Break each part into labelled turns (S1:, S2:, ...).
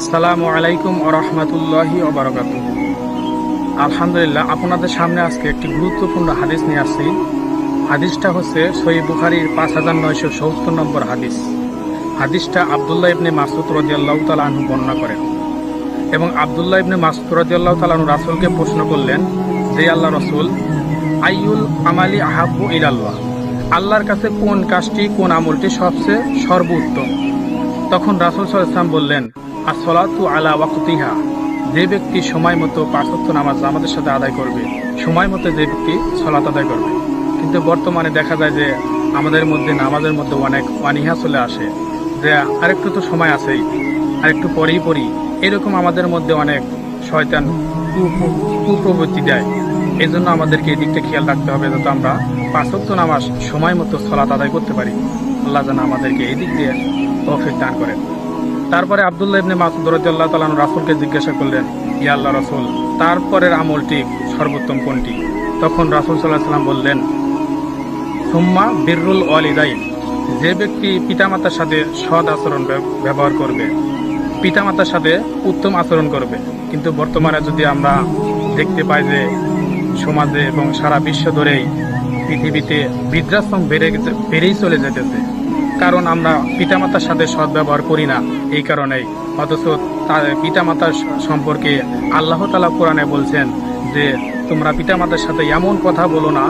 S1: আসসালামু আলাইকুম আরহামতুল্লাহি ওবরাকাতু আলহামদুলিল্লাহ, আপনাদের সামনে আজকে একটি গুরুত্বপূর্ণ হাদিস নিয়ে আসছি। হাদিসটা হচ্ছে সহি বুখারির পাঁচ হাজার নয়শো সত্তর নম্বর হাদিস। হাদিসটা আবদুল্লাহ ইবনে মাসুদ রদিয়াল্লাহ তালাহু বর্ণনা করেন। এবং আবদুল্লাহ ইবনে মাসুদ রদিয়াল্লাহ তালাহু রাসুলকে প্রশ্ন করলেন যে আল্লাহ রসুল আইউল আমালি আহাব্বু ইলাল্লাহ? আল্লাহর কাছে কোন কাজটি, কোন আমলটি সবচেয়ে সর্বোত্তম? তখন রাসুল সাল্লাম বললেন আসলাতু আলা ওয়াক্তিহা। যে ব্যক্তি সময় মতো পাঁচত্ব নামাজ আমাদের সাথে আদায় করবে, সময় মতো যে ব্যক্তি সলাত আদায় করবে। কিন্তু বর্তমানে দেখা যায় যে আমাদের মধ্যে, নামাজের মধ্যে অনেক অনীহা চলে আসে, যে আরেকটু তো সময় আছেই, আরেকটু পরেই পড়ি। এরকম আমাদের মধ্যে অনেক শয়তান কুপ্রবৃত্তি দেয়। এই জন্য আমাদেরকে এই দিকটা খেয়াল রাখতে হবে, যাতে আমরা পাঁচত্ব নামাজ সময় মতো সলাত আদায় করতে পারি। আল্লাহ যেন আমাদেরকে এই দিক দিয়ে তৌফিক দান করেন। তারপরে আবদুল্লাহ ইবনে মাসুদ রাদিয়াল্লাহু তাআলা আনহু রাসূলকে জিজ্ঞাসা করলেন, ইয়া আল্লাহ রাসূল তারপরের আমলটি সর্বোত্তম কোনটি? তখন রাসূল আলাইহি সাল্লাম বললেন, সুম্মা বিররুল ওয়ালিদাইন, যে ব্যক্তি পিতামাতার সাথে সৎ আচরণ ব্যবহার করবে, পিতামাতার সাথে উত্তম আচরণ করবে। কিন্তু বর্তমানে যদি আমরা দেখতে পাই যে সমাজে এবং সারা বিশ্ব ধরেই পৃথিবীতে বৃদ্ধাশ্রম বেড়ে বেড়েই চলে যেতেছে কারণ আমরা পিতামাতার সাথে সদ্ব্যবহার করি না এই কারণেই। অথচ তার পিতামাতার সম্পর্কে আল্লাহ তালা কোরআনে বলছেন যে, তোমরা পিতামাতার সাথে এমন কথা বলো না,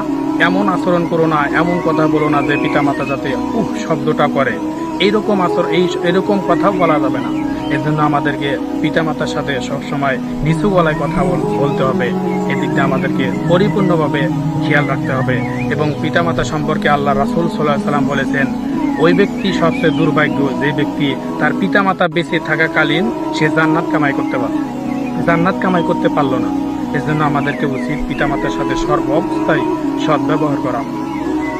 S1: এমন আচরণ করো না, এমন কথা বলো না যে পিতামাতা যাতে উহ শব্দটা করে। এইরকম আচরণ এই, এরকম কথাও বলা যাবে না। এর জন্য আমাদেরকে পিতামাতার সাথে সবসময় নিচু গলায় কথা বলতে হবে। এদিকটা আমাদেরকে পরিপূর্ণভাবে খেয়াল রাখতে হবে এবং পিতামাতা সম্পর্কে আল্লাহ রাসুল সাল্লাহ সাল্লাম বলেছেন, ওই ব্যক্তি সবচেয়ে দুর্ভাগ্য যে ব্যক্তি তার পিতামাতা বেঁচে থাকাকালীন সে জান্নাত কামাই করতে পারল জান্নাত কামাই করতে পারল না। এজন্য আমাদেরকে উচিত পিতামাতার সাথে সর্ব অবস্থায় সৎ ব্যবহার করা।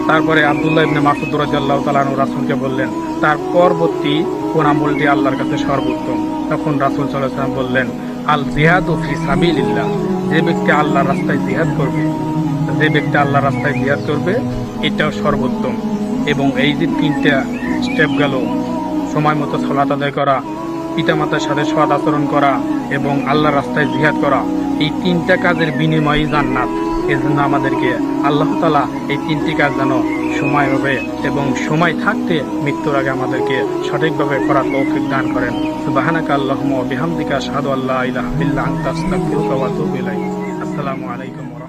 S1: তারপরে আবদুল্লাহ ইবনে মাসুদ রাদিয়াল্লাহু তাআলা আনহু রাসূলকে বললেন, তার পরবর্তী কোন আমলটি আল্লাহর কাছে সর্বোত্তম? তখন রাসুল ওয়াসাল্লাম বললেন, আল জিহাদু ফি সাবিলিল্লাহ। যে ব্যক্তি আল্লাহর রাস্তায় জিহাদ করবে, যে ব্যক্তি আল্লাহর রাস্তায় জিহাদ করবে, এটাও সর্বোত্তম। এবং এই যে তিনটা স্টেপ গেল, সময় মতো সলাত আদায় করা, পিতামাতার সাথে সৎ আচরণ করা, এবং আল্লাহর রাস্তায় জিহাদ করা, এই তিনটা কাজের বিনিময়ই জান্নাত। এজন্য আমাদেরকে আল্লাহ তালা এই তিনটি কাজ যেন সময় হবে এবং সময় থাকতে মৃত্যুর আগে আমাদেরকে সঠিকভাবে করার তৌফিক দান করেন। সুবাহানাকা আল্লাহুম্মা ওয়া বিহামদিকা আশহাদু আল্লাহ ইলাহা ইলাইক। আসসালামু আলাইকুম